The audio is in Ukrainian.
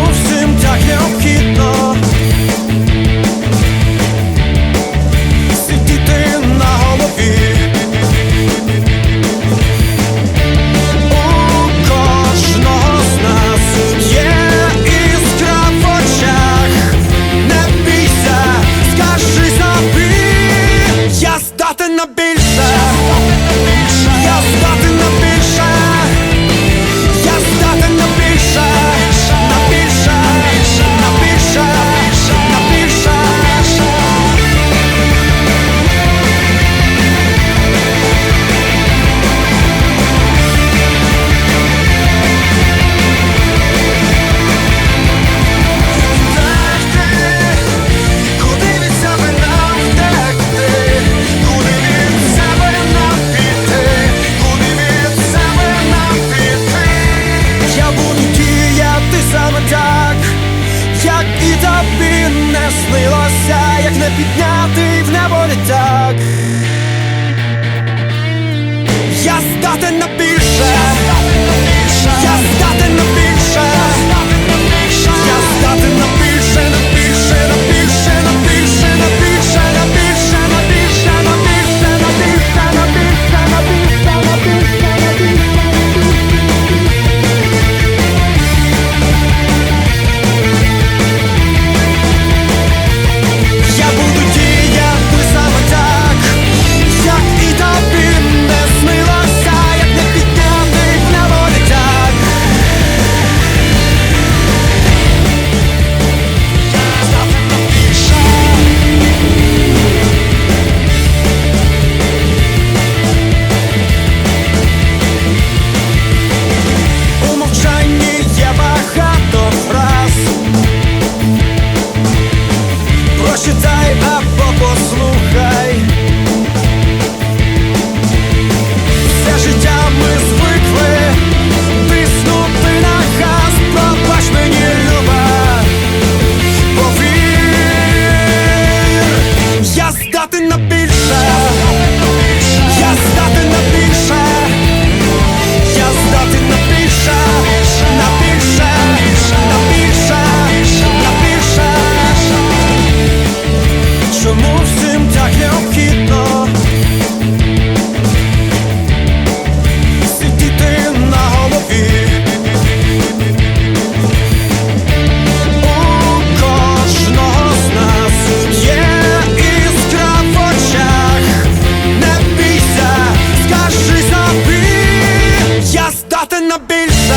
mów, czym tak так, як і тобі не снилося, як не підняти в небо літак. частина більше.